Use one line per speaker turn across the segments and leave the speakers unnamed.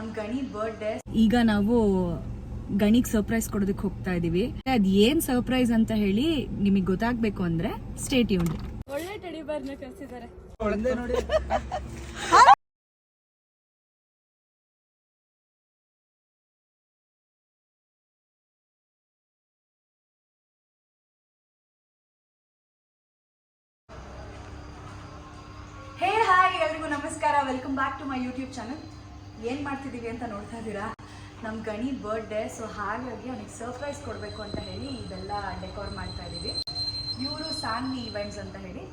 ನಮ್ ಗಣಿ ಬರ್ಡೇ
ಈಗ ನಾವು ಗಣಿಗ್ ಸರ್ಪ್ರೈಸ್ ಕೊಡೋದಕ್ಕೆ ಹೋಗ್ತಾ ಇದೀವಿ. ಅದ್ ಏನ್ ಸರ್ಪ್ರೈಸ್ ಅಂತ ಹೇಳಿ ನಿಮಗೆ ಗೊತ್ತಾಗ್ಬೇಕು ಅಂದ್ರೆ ಸ್ಟೇಟ್ ಯೂನ್
ಒಳ್ಳೆ ಟೆಡಿ ಬರ್ನ ನೋಡಿ.
ಹೇ ಹಾಯ್ ಎಲ್ರಿಗೂ ನಮಸ್ಕಾರ. Welcome back to my YouTube channel ಏನು ಮಾಡ್ತಿದ್ದೀವಿ ಅಂತ ನೋಡ್ತಾ ಇದ್ದೀರಾ? ನಮ್ಮ ಗಣಿ ಬರ್ಡೇ ಸೊ ಹಾಗಾಗಿ ಅವನಿಗೆ ಸರ್ಪ್ರೈಸ್ ಕೊಡಬೇಕು ಅಂತ ಹೇಳಿ ಇದೆಲ್ಲ ಡೆಕೋರ್ ಮಾಡ್ತಾ ಇದ್ದೀವಿ. ಇವರು ಸಾನ್ವಿ ಇವೆಂಟ್ಸ್ ಅಂತ ಹೇಳಿ.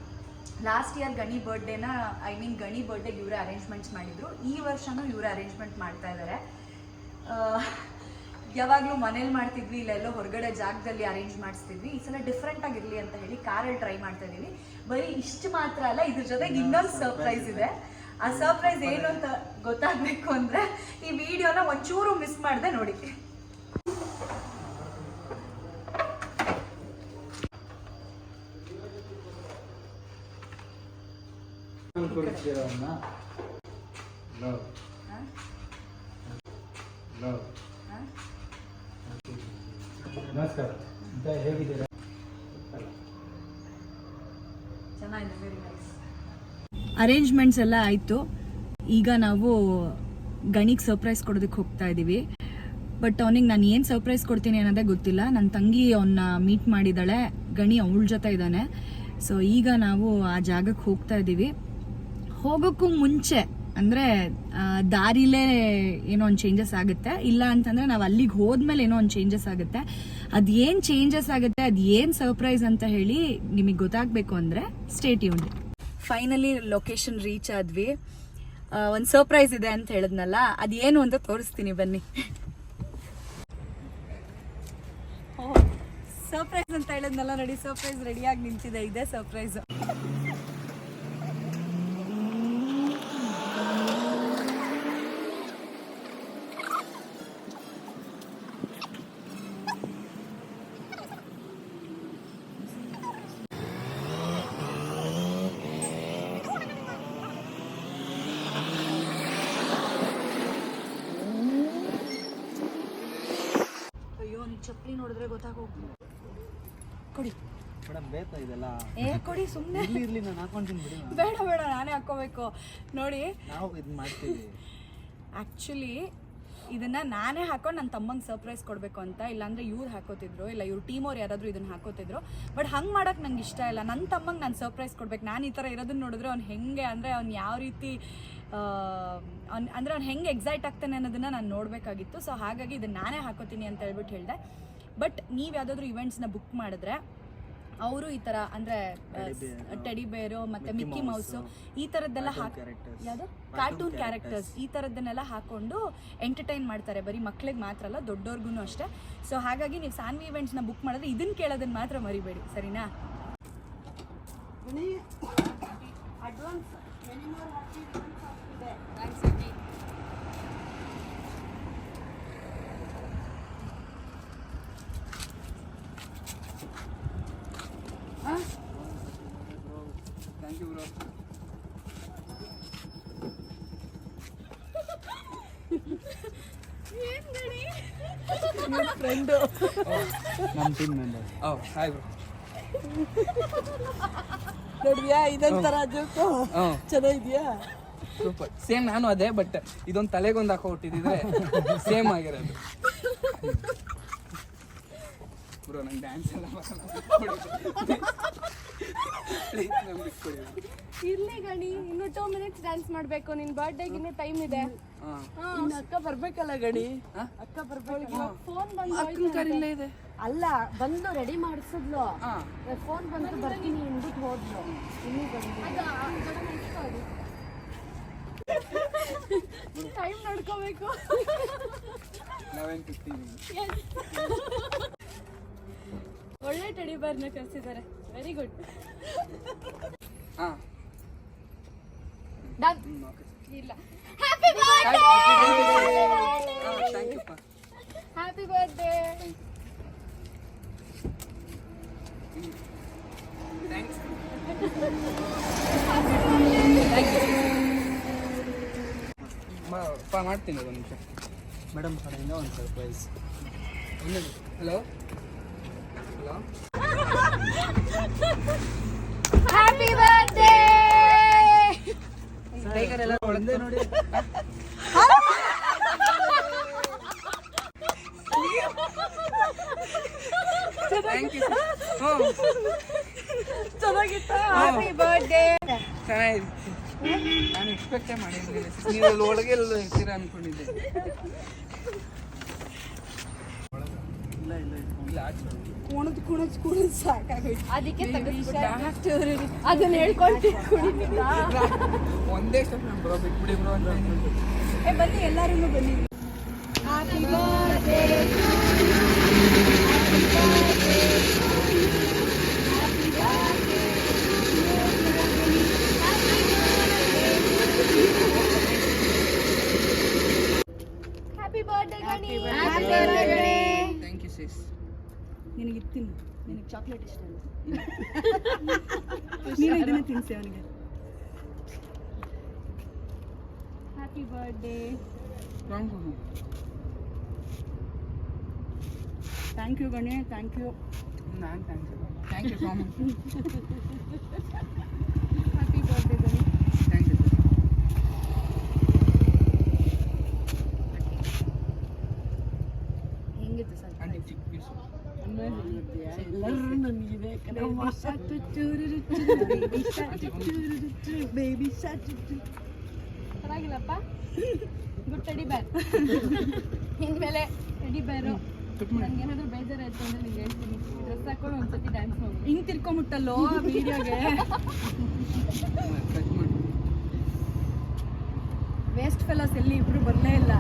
ಲಾಸ್ಟ್ ಇಯರ್ ಗಣಿ ಬರ್ಡೇನ ಐ ಮೀನ್ ಗಣಿ ಬರ್ಡೇಗೆ ಇವರೇ ಅರೇಂಜ್ಮೆಂಟ್ಸ್ ಮಾಡಿದ್ರು. ಈ ವರ್ಷನೂ ಇವರೇ ಅರೇಂಜ್ಮೆಂಟ್ ಮಾಡ್ತಾ ಇದ್ದಾರೆ ಯಾವಾಗಲೂ ಮನೇಲಿ ಮಾಡ್ತಿದ್ವಿ ಇಲ್ಲೆಲ್ಲೋ ಹೊರಗಡೆ ಜಾಗದಲ್ಲಿ ಅರೇಂಜ್ ಮಾಡಿಸ್ತಿದ್ವಿ. ಈ ಸಲ ಡಿಫ್ರೆಂಟ್ ಆಗಿರಲಿ ಅಂತ ಹೇಳಿ ಕಾರಲ್ಲಿ ಟ್ರೈ ಮಾಡ್ತಾ ಇದೀವಿ ಬರೀ ಇಷ್ಟು ಮಾತ್ರ ಅಲ್ಲ ಇದ್ರ ಜೊತೆಗೆ ಇನ್ನೊಂದು ಸರ್ಪ್ರೈಸ್ ಇದೆ. ಆ ಸರ್ಪ್ರೈಸ್ ಏನು ಅಂತ ಗೊತ್ತಾಗ್ಬೇಕು ಅಂದ್ರೆ ಈ ವಿಡಿಯೋನ ಒಂಚೂರು ಮಿಸ್ ಮಾಡಿದೆ ನೋಡಿ?
ನಮಸ್ಕಾರ ಹೇಗಿದ್ದೀರಾ
ಚೆನ್ನಾಗಿದೆ ವೆರಿ ನೈಸ್
ಅರೇಂಜ್ಮೆಂಟ್ಸ್ ಎಲ್ಲ ಆಯ್ತು. ಈಗ ನಾವು ಗಣಿಗೆ ಸರ್ಪ್ರೈಸ್ ಕೊಡೋದಕ್ಕೆ ಹೋಗ್ತಾ ಇದೀವಿ. ಬಟ್ ಅವನಿಗೆ ನಾನು ಏನು ಸರ್ಪ್ರೈಸ್ ಕೊಡ್ತೀನಿ ಅನ್ನೋದೇ ಗೊತ್ತಿಲ್ಲ. ನನ್ನ ತಂಗಿ ಅವನ್ನ ಮೀಟ್ ಮಾಡಿದ್ದಾಳೆ ಗಣಿ ಅವಳ ಜೊತೆ ಇದ್ದಾನೆ. ಸೊ ಈಗ ನಾವು ಆ ಜಾಗಕ್ಕೆ ಹೋಗ್ತಾ ಇದ್ದೀವಿ ಹೋಗೋಕ್ಕೂ ಮುಂಚೆ, ಅಂದರೆ ದಾರಿಲೇ ಏನೋ ಒಂದು ಚೇಂಜಸ್ ಆಗುತ್ತೆ. ಇಲ್ಲ ಅಂತಂದರೆ ನಾವು ಅಲ್ಲಿಗೆ ಹೋದ್ಮೇಲೆ ಏನೋ ಒಂದು ಚೇಂಜಸ್ ಆಗುತ್ತೆ. ಅದು ಏನು ಚೇಂಜಸ್ ಆಗುತ್ತೆ, ಅದು ಏನು ಸರ್ಪ್ರೈಸ್ ಅಂತ ಹೇಳಿ ನಿಮಗೆ ಗೊತ್ತಾಗಬೇಕು ಅಂದರೆ ಸ್ಟೇಟ್ ಯೂನ್ ಫೈನಲಿ ಲೊಕೇಶನ್ ರೀಚ್ ಆದ್ವಿ. ಒಂದು ಸರ್ಪ್ರೈಸ್ ಇದೆ ಅಂತ ಹೇಳಿದ್ನಲ್ಲ, ಅದೇನು ಅಂತ ತೋರಿಸ್ತೀನಿ ಬನ್ನಿ. ಸರ್ಪ್ರೈಸ್ ಅಂತ ಹೇಳಿದ್ನಲ್ಲ ನೋಡಿ ಸರ್ಪ್ರೈಸ್ ರೆಡಿಯಾಗಿ ನಿಂತಿದೆ, ಇದೆ ಸರ್ಪ್ರೈಸ್ ಚಪ್ಪಲಿ ನೋಡಿದ್ರೆ ಗೊತ್ತಾಗೋಗ್ಬಿಡು. ಕೊಡಿ.
ಮೇಡಮ್ ಬೇಕಾ ಇದೆಲ್ಲ?
ಏ ಕೊಡಿ ಸುಮ್ಮನೆ
ಇರ್ಲಿ ಇರ್ಲಿ ನಾನು ಹಾಕೊಂತೀನಿ ಬಿಡಿ
ಬೇಡ ಬೇಡ ನಾನೇ ಹಾಕೋಬೇಕು ನೋಡಿ.
ನಾವು ಇದು ಮಾಡ್ತೀವಿ.
ಆ್ಯಕ್ಚುಲಿ ಇದನ್ನ ನಾನೇ ಹಾಕೊಂಡು ನನ್ನ ತಮ್ಮಂಗೆ ಸರ್ಪ್ರೈಸ್ ಕೊಡಬೇಕು ಅಂತ ಇಲ್ಲಾಂದ್ರೆ ಇವ್ರು ಹಾಕೋತಿದ್ರು ಇಲ್ಲ ಇವ್ರ ಟೀಮ್ ಅವ್ರು ಯಾರಾದರೂ ಇದನ್ನ ಹಾಕೋತಿದ್ರು. ಬಟ್ ಹಂಗೆ ಮಾಡಕ್ಕೆ ನಂಗೆ ಇಷ್ಟ ಇಲ್ಲ. ನನ್ನ ತಮ್ಮಂಗೆ ನಾನು ಸರ್ಪ್ರೈಸ್ ಕೊಡ್ಬೇಕು. ನಾನು ಈ ಥರ ಇರೋದನ್ನ ನೋಡಿದ್ರೆ ಅವ್ನು ಹೆಂಗೆ ಅಂದರೆ ಅವ್ನು ಯಾವ ರೀತಿ ಅವ್ನು ಅಂದರೆ ಅವ್ನು ಹೆಂಗೆ ಎಕ್ಸೈಟ್ ಆಗ್ತಾನೆ ಅನ್ನೋದನ್ನ ನಾನು ನೋಡಬೇಕಾಗಿತ್ತು. ಸೊ ಹಾಗಾಗಿ ಇದನ್ನ ನಾನೇ ಹಾಕೋತೀನಿ ಅಂತ ಹೇಳ್ಬಿಟ್ಟು ಹೇಳಿದೆ. ಬಟ್ ನೀವು ಯಾವುದಾದ್ರೂ ಇವೆಂಟ್ಸ್ನ ಬುಕ್ ಮಾಡಿದ್ರೆ ಅವರು ಈ ತರ ಅಂದ್ರೆ ಟೆಡಿ ಬೇರು ಮತ್ತೆ ಮಿಕ್ಕಿ ಮೌಸು ಈ ತರದ್ದೆಲ್ಲ ಹಾಕಿ
characters.
ಯಾವುದು? ಕಾರ್ಟೂನ್ ಕ್ಯಾರೆಕ್ಟರ್ಸ್ ಈ ಥರದ್ದನ್ನೆಲ್ಲ ಹಾಕೊಂಡು ಎಂಟರ್ಟೈನ್ ಮಾಡ್ತಾರೆ. ಬರೀ ಮಕ್ಳಿಗೆ ಮಾತ್ರ ಅಲ್ಲ ದೊಡ್ಡೋರ್ಗು ಅಷ್ಟೇ. ಸೊ ಹಾಗಾಗಿ ನೀವು ಸಾನ್ವಿ ಇವೆಂಟ್ಸ್ನ ಬುಕ್ ಮಾಡಿದ್ರೆ ಇದನ್ನ ಕೇಳೋದನ್ನ ಮಾತ್ರ ಮರಿಬೇಡಿ. ಸರಿನಾ?
ನಮ್ಮ team member
oh hi bro
ನೋಡಿದ್ಯಾ ಇದೊಂಥರ ಜೋಕು
ಹ್ಞೂ
ಚೆನ್ನಾಗಿದ್ಯಾ
ಸೂಪರ್ ಸೇಮ್ ನಾನು ಅದೇ ಬಟ್ ಇದೊಂದು ತಲೆಗೊಂದು ಹಾಕೋ ಹುಟ್ಟಿದ್ರೆ ಸೇಮ್ ಆಗಿರೋದು. ಬ್ರೋ ನಂಗೆ ಡ್ಯಾನ್ಸ್ ಎಲ್ಲ
ಇರ್ಲಿ ಗಣಿ ಇನ್ನು ಟೂ ಮಿನಿಟ್ಸ್ ಡ್ಯಾನ್ಸ್ ಮಾಡ್ಬೇಕು. ನಿನ್ ಬರ್ಡೇಗೆ ಇನ್ನು ಟೈಮ್ ಇದೆ. ಅಕ್ಕ ಬರ್ಬೇಕಲ್ಲ ಗಣಿ? ಅಕ್ಕ ಬರ್ಬೇಕು ಫೋನ್
ಬಂದು ಕರಿಲೇ ಇದೆ.
ಅಲ್ಲ ಬಂದು ರೆಡಿ ಮಾಡಿಸಿದ್ಲು.
ಹಾಂ.
ಫೋನ್ ಬಂದು ಬರ್ತೀನಿ ಅಂದ್ಬಿಟ್ಟು ಹೋದ್ಲು. ಇನ್ನೂ ಬಂದು ಟೈಮ್ ನೋಡ್ಕೋಬೇಕು.
ಲೆವೆನ್ ಫಿಫ್ಟೀನ್
ಒಳ್ಳೆ ಟಡಿ ಬಾರ್ನ ಕರ್ಸಿದ್ದಾರೆ. ವೆರಿ ಗುಡ್ ಇಲ್ಲ. ಹ್ಯಾಪಿ
ಫಾ
ಹ್ಯಾಪಿ ಬರ್ತ್ಡೇ
ಥ್ಯಾಂಕ್ಸ್ ಮಾಡ್ತೀನಿ ಒಂದು ನಿಮಿಷ.
ಮೇಡಮ್ ಕಡೆಯಿಂದ ಒಂದು surprise
hello hello
happy birthday
ಒಂದೇ ನೋಡಿ.
ಹ್ಞೂ
ಚೆನ್ನಾಗಿತ್ತಾ? ಹ್ಯಾಪಿ
ನಾನು ಎಕ್ಸ್ಪೆಕ್ಟೇ ಮಾಡಿರ್ಲಿಲ್ಲ. ನೀವು ಒಳಗೆ ಎಲ್ಲ ಇರ್ತೀರಾ ಅನ್ಕೊಂಡಿದ್ದೆ
ಇಲ್ಲ ಇಲ್ಲ ಇಲ್ಲ
ಇಲ್ಲ ಆಚೆ ಹೋಗಿ.
ಕುಣದ್ ಕುಣದ್ ಕುಣದ್ ಸಾಕಾಗೋಯ್ತು.
ಅದಕ್ಕೆ ತೆಗೆದ್ಬಿಟ್ಟೆ ಅದನ್ನ ಹೇಳ್ಕೊಂಡು ಕುಡಿತಿದ್ದ
ಒಂದೇ ಸ್ಟೆಪ್ ನಾನು ಬ್ರೋ ಬಿಟ್ಬಿಡಿ ಬ್ರೋ ಅಂತ
ಏ ಬನ್ನಿ ಎಲ್ಲರೂ ಬನ್ನಿ.
ಹ್ಯಾಪಿ ಬರ್ತ್ಡೇ
ನಿನಗೆ ತಿನ್ನು ನಿನಗೆ ಚಾಕ್ಲೇಟ್ ಇಷ್ಟ ಅಲ್ಲ? ನೀನು ಇದನ್ನ ತಿನ್ಸಿ ಅವನಿಗೆ.
Happy birthday
wrong
thank you ಗಣೇ thank you
ನಾನು thank you thank you so much
happy birthday Gani
thank you
ಹೆಂಗಿತ್ತು ಸರ್
ಆಂಟಿ ಚಿಕ್ಕ ಪೀಸು
ಬೇಬಿ
ಪರವಾಗಿಲ್ಲಪ್ಪ. ಗುಡ್ ಟೆಡಿ ಬ್ಯಾರ್ ಇನ್ಮೇಲೆ ಟೆಡಿ ಬ್ಯಾರು ನನಗೆ ಏನಾದರೂ ಬೇಜಾರಾಯ್ತು ಅಂದ್ರೆ ನಿಂಗೆ ಹೇಳ್ತೀನಿ. ಡ್ರೆಸ್ ಹಾಕೊಂಡು ಒಂದ್ಸತಿ ಡ್ಯಾನ್ಸ್ ಮಾಡಿ
ಹಿಂಗೆ ತಿರ್ಕೊಂಬಿಟ್ಟಲ್ಲೋ ವಿಡಿಯೋಗೆ ವೇಸ್ಟ್ ಫೆಲಸ್ ಎಲ್ಲಿ ಇಬ್ರು ಬರಲೇ ಇಲ್ಲ.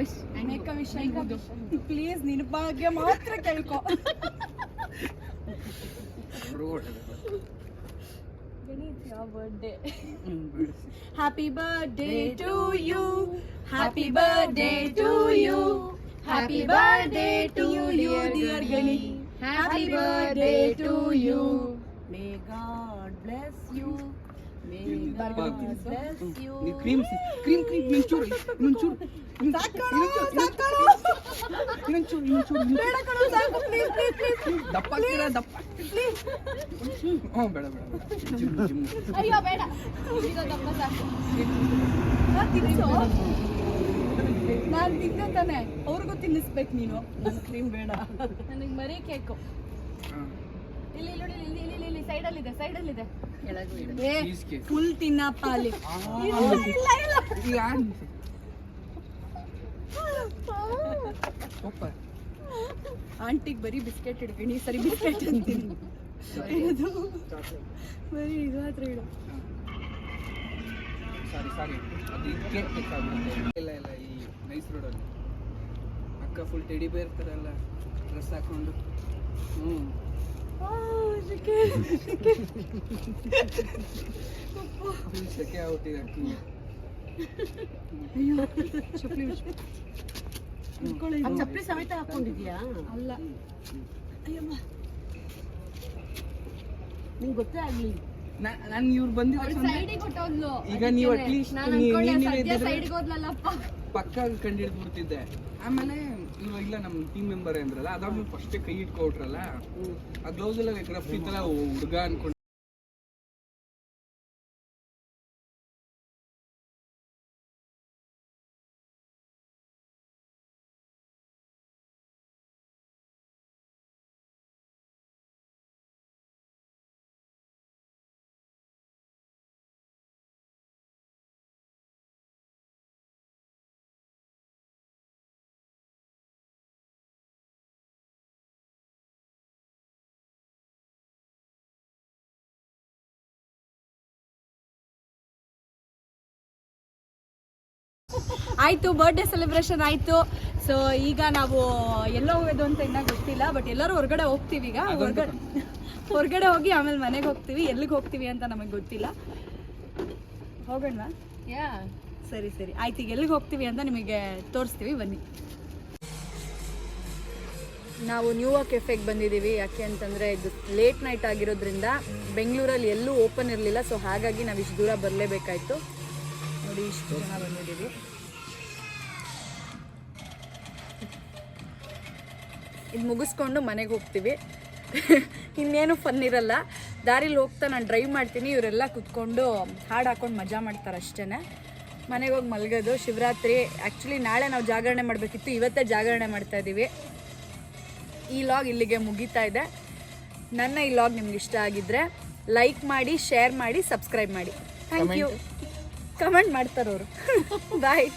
ಮೇಕ್ ಅ ವಿಶ್ ಮೇಕ
ವಿಷಯ ಪ್ಲೀಸ್ ನಿನ್ನ ಭಾಗ್ಯ ಮಾತ್ರ ಕೇಳ್ಕೊ
ರೋಡ್
ಗಣೇಶ್ ಯಾವ ಬರ್ಡೇ
ಹ್ಞೂ ಬಿಡಿಸಿ
happy birthday to you happy birthday to you happy birthday to you dear Gani happy birthday to you may God bless you
cream cream cream ಇನ್ನೊಂಚೂರು ಇನ್ನೊಂಚೂರು ಇನ್ನೊಂಚೂರು ಇನ್ನೊಂಚೂರು
ಬೇಡ
ದಪ್ಪ ಆಗ್ತೀರಾ ದಪ್ಪ ಹ್ಞೂ ಬೇಡ ಜಿಮ್ ಜಿಮ್
ಅಯ್ಯೋ ಬೇಡ
ನಾನು. ತಿಂದೆ ತಾನೆ ಅವ್ರಿಗೂ ತಿನ್ನಿಸ್ಬೇಕು ನೀನು ಕ್ರೀಮ್ ಬೇಡ
ನನಗೆ ಮರಿ ಕೇಕು. ಇಲ್ಲಿ ಇಲ್ಲಿ ಇಲ್ಲಿ ಇಲ್ಲಿ ಇಲ್ಲಿ ಇಲ್ಲಿ ಸೈಡಲ್ಲಿದೆ ಸೈಡಲ್ಲಿದೆ
ಏ ಫುಲ್ ತಿನ್ನಪ್ಪ ಅಲ್ಲಿ
ಈಗ ಸೂಪರ್.
ಆಂಟಿಗೆ ಬರೀ ಬಿಸ್ಕೆಟ್ ಹಿಡ್ಕೊಂಡು ಈ ಸರಿ ಬಿಸ್ಕೆಟ್ ಅಂತೀನಿ. ಏನದು? ಬರೀ ಇದು ಮಾತ್ರ ಇಡು.
ಸಾರಿ ಸಾರಿ. ಅದು ಕೇಕ್ ಬೇಕಾಗುತ್ತೆ ಇಲ್ಲ. ಇಲ್ಲ ಈ ನೈಸ್ ರೋಡಲ್ಲಿ ಅಕ್ಕ ಫುಲ್ ಟೆಡಿ ಬೇರ್ ಥರ ಎಲ್ಲ ಡ್ರೆಸ್ ಹಾಕೊಂಡು. ಹ್ಞೂ
ಚಪ್ಪಲಿ
ಸಮೇತ ಹಾಕೊಂಡಿದ್ಯಾ
ಅಲ್ಲ ಅಯ್ಯಮ್ಮ
ನಿಂಗೆ ಗೊತ್ತೇ ಆಗ್ಲಿ
ನಾನು ಇವ್ರು ಈಗ ನೀವು ಅಟ್ಲೀಸ್ಟ್ ನೀವು
ಸೈಡ್ಗೆ ಹೋದ್ಲಲ್ಲಪ್ಪ.
ಪಕ್ಕ ಕಂಡು ಬಿಡ್ತಿದ್ದೆ ಆಮೇಲೆ ಇವಾಗ ಇಲ್ಲ ನಮ್ಮ ಟೀಮ್ ಮೆಂಬರ್ ಅಂದ್ರಲ್ಲ, ಅದಾದ್ಮೇಲೆ ಫಸ್ಟ್ ಕೈ ಇಟ್ಕೊಟ್ರಲ್ಲ ಆ ಗ್ಲೌಸ್ ಎಲ್ಲ ರಫ್ ಇತ್ತಲ್ಲ ಹುಡುಗ ಅನ್ಕೊಂಡು
ಆಯ್ತು ಬರ್ಡೇ ಸೆಲೆಬ್ರೇಷನ್ ಆಯ್ತು. ಸೊ ಈಗ ನಾವು ಎಲ್ಲೋ ಹೋಗೋದು ಅಂತ ಇನ್ನ ಗೊತ್ತಿಲ್ಲ ಬಟ್ ಎಲ್ಲರೂ ಹೊರಗಡೆ ಹೋಗ್ತೀವಿ ಈಗ. ಹೊರಗಡೆ ಹೊರಗಡೆ ಹೋಗಿ ಆಮೇಲೆ ಮನೆಗೆ ಹೋಗ್ತೀವಿ. ಎಲ್ಲಿಗೆ ಹೋಗ್ತೀವಿ ಅಂತ ನಮಗೆ ಗೊತ್ತಿಲ್ಲ. ಹೋಗೋಣ
ಯಾ
ಸರಿ ಸರಿ. ಆಯ್ತು ಈಗ ಎಲ್ಲಿಗೆ ಹೋಗ್ತೀವಿ ಅಂತ ನಿಮಗೆ ತೋರಿಸ್ತೀವಿ. ಬನ್ನಿ. ನಾವು ನ್ಯೂಯಾರ್ಕ್ ಕೆಫೆಗೆ ಬಂದಿದ್ದೀವಿ. ಯಾಕೆ ಅಂತಂದರೆ ಇದು ಲೇಟ್ ನೈಟ್ ಆಗಿರೋದ್ರಿಂದ ಬೆಂಗಳೂರಲ್ಲಿ ಎಲ್ಲೂ ಓಪನ್ ಇರಲಿಲ್ಲ. ಸೊ ಹಾಗಾಗಿ ನಾವು ಇಷ್ಟು ದೂರ ಬರಲೇಬೇಕಾಯಿತು. ನೋಡಿ ಇಷ್ಟು ಜನ ಬಂದಿದ್ದೀವಿ. ಇದು ಮುಗಿಸ್ಕೊಂಡು ಮನೆಗೆ ಹೋಗ್ತೀವಿ. ಇನ್ನೇನು ಫನ್ ಇರಲ್ಲ. ದಾರಿಲಿ ಹೋಗ್ತಾ ನಾನು ಡ್ರೈವ್ ಮಾಡ್ತೀನಿ ಇವರೆಲ್ಲ ಕುತ್ಕೊಂಡು ಹಾಡು ಹಾಕೊಂಡು ಮಜಾ ಮಾಡ್ತಾರೆ ಅಷ್ಟೇ ಮನೆಗೆ ಹೋಗಿ ಮಲಗೋದು ಶಿವರಾತ್ರಿ ಆ್ಯಕ್ಚುಲಿ ನಾಳೆ ನಾವು ಜಾಗರಣೆ ಮಾಡಬೇಕಿತ್ತು ಇವತ್ತೇ ಜಾಗರಣೆ ಮಾಡ್ತಾ ಇದ್ದೀವಿ ಈ ಲಾಗ್ ಇಲ್ಲಿಗೆ ಮುಗೀತಾ ಇದೆ. ನನ್ನ ಈ ಲಾಗ್ ನಿಮ್ಗೆ ಇಷ್ಟ ಆಗಿದ್ರೆ ಲೈಕ್ ಮಾಡಿ ಶೇರ್ ಮಾಡಿ ಸಬ್ಸ್ಕ್ರೈಬ್ ಮಾಡಿ. ಥ್ಯಾಂಕ್ ಯು ಕಮೆಂಟ್ ಮಾಡ್ತಾರವರು ಬಾಯ್